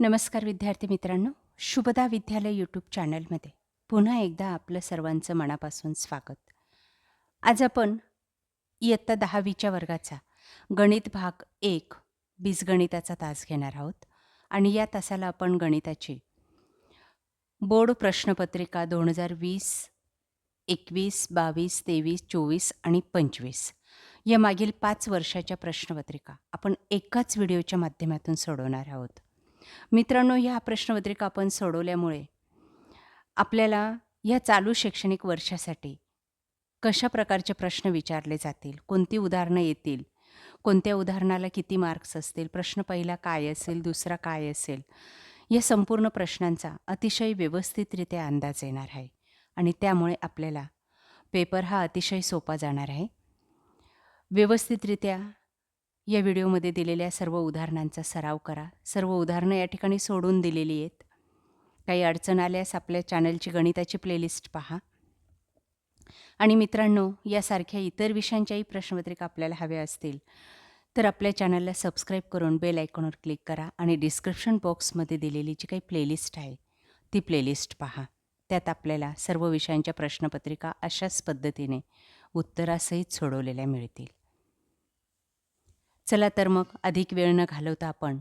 नमस्कार विद्यार्थी मित्रांनो. शुभदा विद्यालय यूट्यूब चॅनलमध्ये पुन्हा एकदा आपलं सर्वांचं मनापासून स्वागत. आज आपण इयत्ता दहावीच्या वर्गाचा गणित भाग एक बीजगणिताचा तास घेणार आहोत. आणि या तासाला आपण गणिताची बोर्ड प्रश्नपत्रिका दोन हजार वीस एकवीस बावीस तेवीस चोवीस आणि पंचवीस या मागील पाच वर्षाच्या प्रश्नपत्रिका आपण एकाच व्हिडिओच्या माध्यमातून सोडवणार आहोत. मित्रांनो ह्या प्रश्नपत्रिका आपण सोडवल्यामुळे आपल्याला या चालू शैक्षणिक वर्षासाठी कशा प्रकारचे प्रश्न विचारले जातील कोणती उदाहरणं येतील कोणत्या उदाहरणाला किती मार्क्स असतील प्रश्न पहिला काय असेल दुसरा काय असेल या संपूर्ण प्रश्नांचा अतिशय व्यवस्थितरित्या अंदाज येणार आहे. आणि त्यामुळे आपल्याला पेपर हा अतिशय सोपा जाणार आहे. व्यवस्थितरित्या या व्हिडिओमध्ये दिलेल्या सर्व उदाहरणांचा सराव करा. सर्व उदाहरणं या ठिकाणी सोडून दिलेली आहेत. काही अडचण आल्यास आपल्या चॅनलची गणिताची प्लेलिस्ट पहा. आणि मित्रांनो यासारख्या इतर विषयांच्याही प्रश्नपत्रिका आपल्याला हव्या असतील तर आपल्या चॅनलला सबस्क्राईब करून बेल आयकॉनवर क्लिक करा आणि डिस्क्रिप्शन बॉक्समध्ये दिलेली जी काही प्लेलिस्ट आहे ती प्लेलिस्ट पहा. त्यात आपल्याला सर्व विषयांच्या प्रश्नपत्रिका अशाच पद्धतीने उत्तरासहित सोडवलेल्या मिळतील. चला तर मग अधिक वेळ न घालवता आपण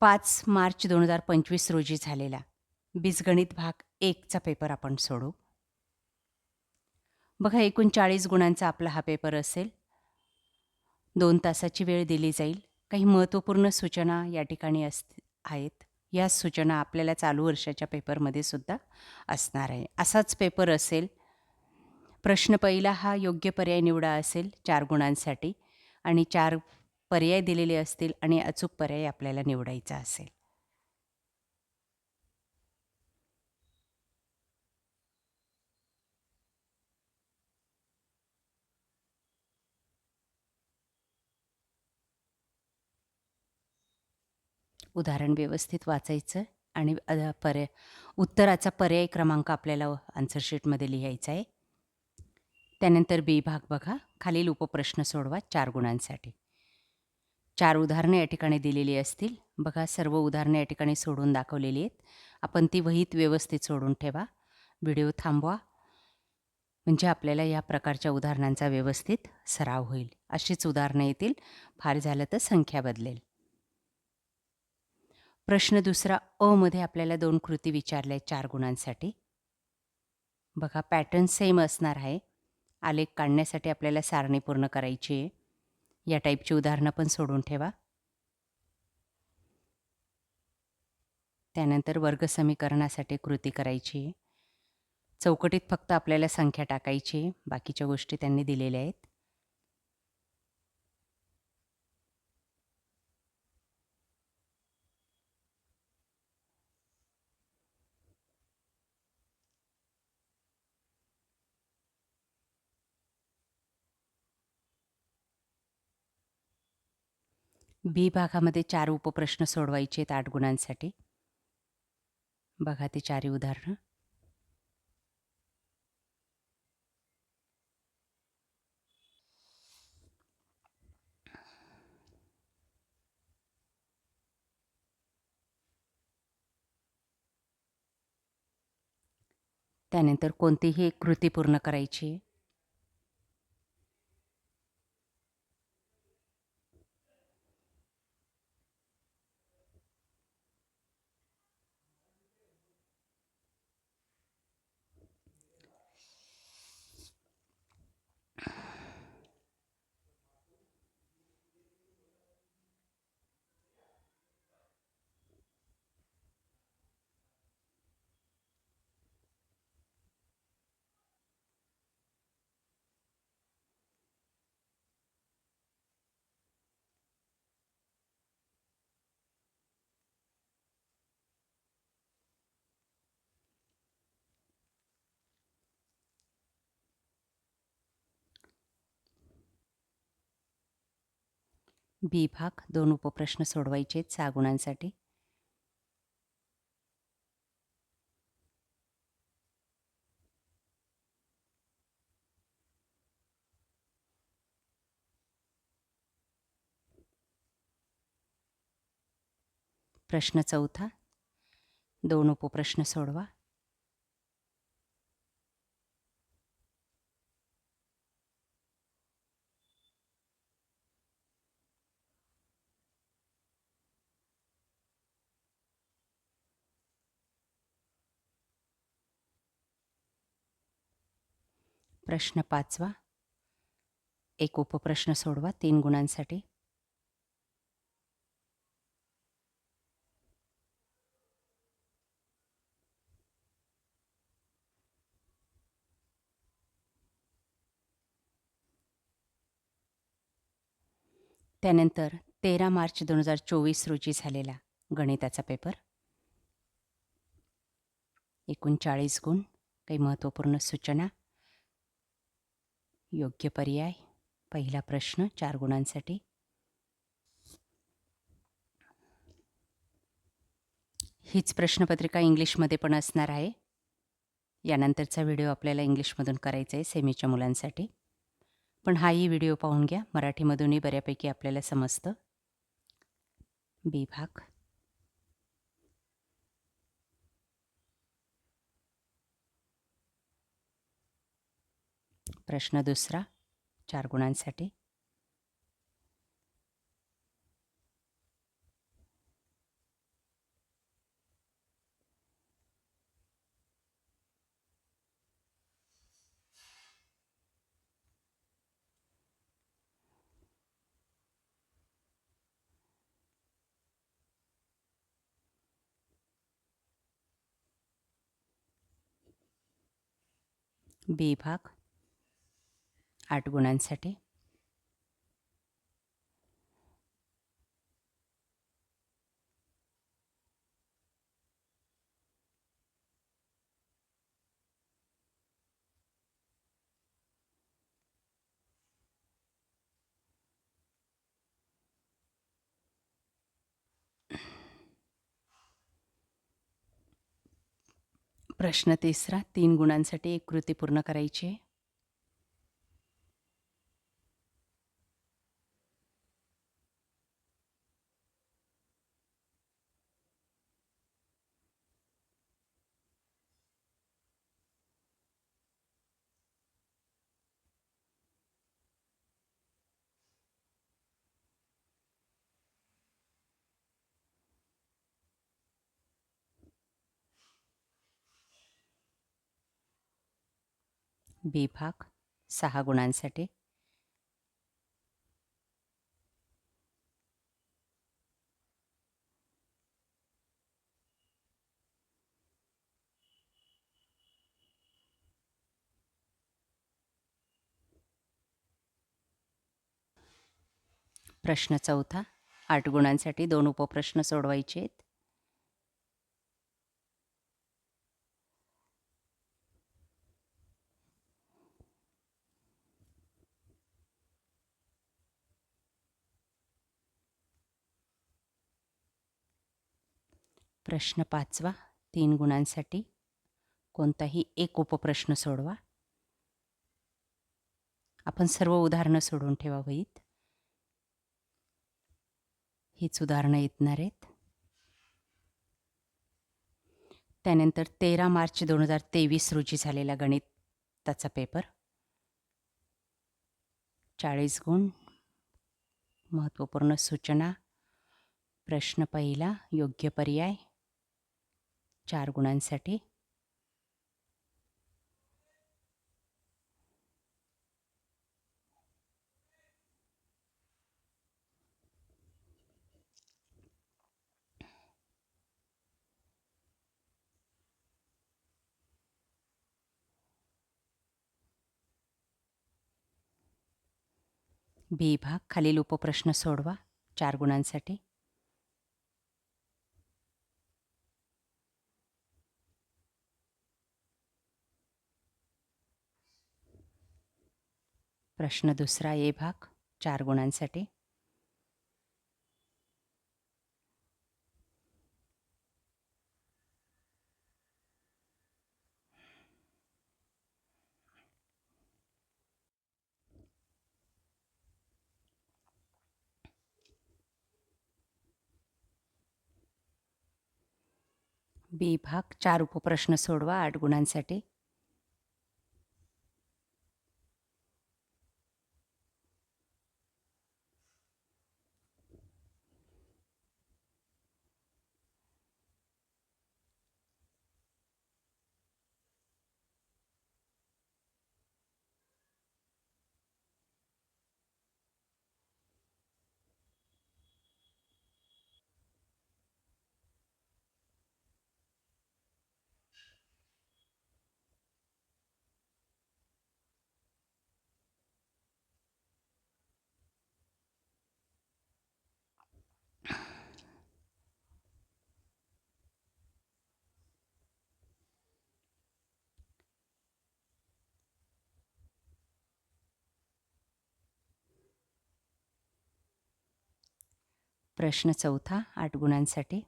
पाच मार्च दोन हजार पंचवीस रोजी झालेला बीजगणित भाग एकचा पेपर आपण सोडू. बघा एकूण चाळीस गुणांचा आपला हा पेपर असेल. दोन तासाची वेळ दिली जाईल. काही महत्त्वपूर्ण सूचना या ठिकाणी अस आहेत. या सूचना आपल्याला चालू वर्षाच्या पेपरमध्ये सुद्धा असणार आहे. असाच पेपर असेल. प्रश्न पहिला हा योग्य पर्याय निवडा असेल चार गुणांसाठी. आणि चार पर्याय दिलेले असतील आणि अचूक पर्याय आपल्याला निवडायचा असेल. उदाहरण व्यवस्थित वाचायचं आणि पर्याय उत्तराचा पर्याय क्रमांक आपल्याला आन्सर शीटमध्ये लिहायचा आहे. त्यानंतर बी भाग बघा. खालील उपप्रश्न सोडवा चार गुणांसाठी. चार उदाहरणे या ठिकाणी दिलेली असतील. बघा सर्व उदाहरणे या ठिकाणी सोडून दाखवलेली आहेत. आपण ती वहीत व्यवस्थित सोडून ठेवा. व्हिडिओ थांबवा. म्हणजे आपल्याला या प्रकारच्या उदाहरणांचा व्यवस्थित सराव होईल. अशीच उदाहरणं येतील. फार झालं तर संख्या बदलेल. प्रश्न दुसरा अ मध्ये आपल्याला दोन कृती विचारल्या आहेत चार गुणांसाठी. बघा पॅटर्न सेम असणार आहे. आलेख काढण्यासाठी आपल्याला सारणी पूर्ण करायची आहे. या टाईपची उदाहरणं पण सोडून ठेवा. त्यानंतर वर्ग समीकरणासाठी कृती करायची आहे. चौकटीत फक्त आपल्याला संख्या टाकायची आहे. बाकीच्या गोष्टी त्यांनी दिलेल्या आहेत. बी भागामध्ये चार उपप्रश्न सोडवायचे आहेत आठ गुणांसाठी. बघा ते चारही उदाहरणं. त्यानंतर कोणतीही एक कृती पूर्ण करायची बी भाग दोन उपप्रश्न सोडवायचे आहेत सहा गुणांसाठी प्रश्न चौथा दोन उपप्रश्न सोडवा. प्रश्न पाचवा. एक उपप्रश्न सोडवा तीन गुणांसाठी. त्यानंतर तेरा मार्च दोन हजार चोवीस रोजी झालेला गणिताचा पेपर. एकूण चाळीस गुण काही महत्त्वपूर्ण सूचना. योग्य पर्याय? पहिला प्रश्न चार गुणांसाठी. हीच प्रश्नपत्रिका इंग्लिशमध्ये पण असणार आहे. यानंतरचा व्हिडिओ आपल्याला इंग्लिशमधून करायचा आहे सेमीच्या मुलांसाठी. पण हाही व्हिडिओ पाहून घ्या मराठीमधूनही बऱ्यापैकी आपल्याला समजतं. बी भाग. प्रश्न दुसरा चार गुणांसाठी. बी भाग. आठ गुणांसाठी. प्रश्न तिसरा तीन गुणांसाठी एक कृती पूर्ण करायची आहे. बी भाग सहा गुणांसाठी. प्रश्न चौथा आठ गुणांसाठी दोन उपप्रश्न सोडवायचे आहेत प्रश्न पाचवा तीन गुणांसाठी. कोणताही एक उपप्रश्न सोडवा. आपण सर्व उदाहरणं सोडून ठेवावीत हीच उदाहरणं येतणार आहेत. त्यानंतर तेरा मार्च दोन हजार तेवीस रोजी झालेला गणिताचा पेपर. चाळीस गुण महत्त्वपूर्ण सूचना प्रश्न पहिला योग्य पर्याय चार गुणांसाठी. बी भाग खालील उपप्रश्न सोडवा. चार गुणांसाठी. प्रश्न दुसरा ए भाग चार गुणांसाठी. बी भाग चार उपप्रश्न सोडवा आठ गुणांसाठी. प्रश्न चौथा आठ गुणांसाठी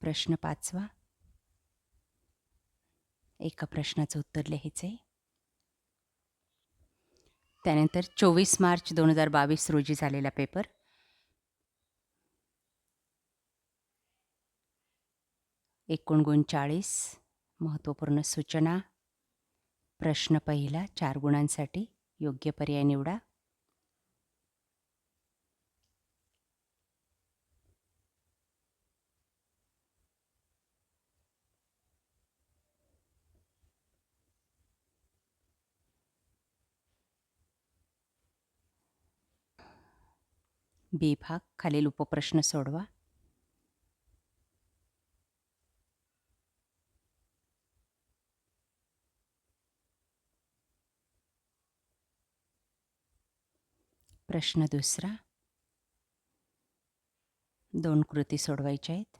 प्रश्न पाचवा. एका प्रश्नाचं उत्तर लिहायचं आहे त्यानंतर चोवीस मार्च दोन हजार बावीस रोजी झालेला पेपर. एकोणगोणचाळीस महत्त्वपूर्ण सूचना. प्रश्न पहिला चार गुणांसाठी योग्य पर्याय निवडा. बी भाग खालील उपप्रश्न सोडवा. प्रश्न दुसरा. दोन कृती सोडवायच्या आहेत.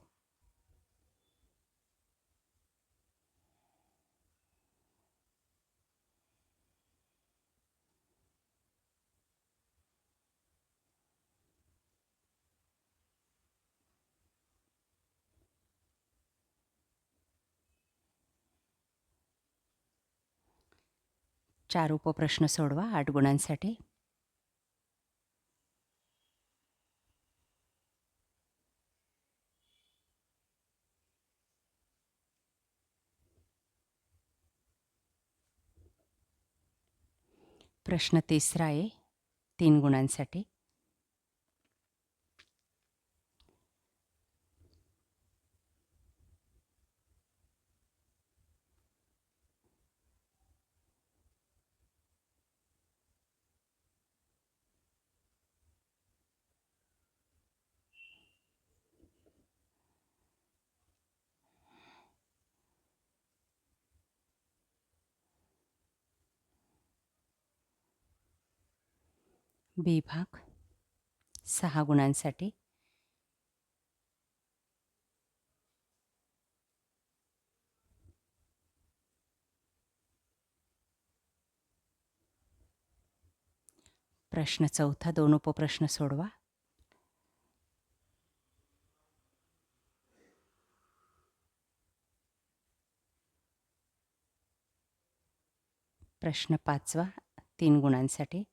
चार उपप्रश्न सोडवा आठ गुणांसाठी. प्रश्न तिसरा आहे तीन गुणांसाठी. बी भाग सहा गुणांसाठी. प्रश्न चौथा दोन उपप्रश्न सोडवा. प्रश्न पाचवा तीन गुणांसाठी.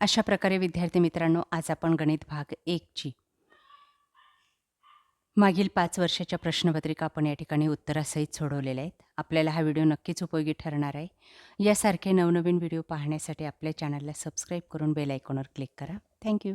अशा प्रकारे विद्यार्थी मित्रांनो आज आपण गणित भाग एकची मागील पाच वर्षाच्या प्रश्नपत्रिका आपण या ठिकाणी उत्तरासहित सोडवलेल्या आहेत. आपल्याला हा व्हिडिओ नक्कीच उपयोगी ठरणार आहे. यासारखे नवनवीन व्हिडिओ पाहण्यासाठी आपल्या चॅनलला सबस्क्राईब करून बेल आयकॉनवर क्लिक करा. थँक्यू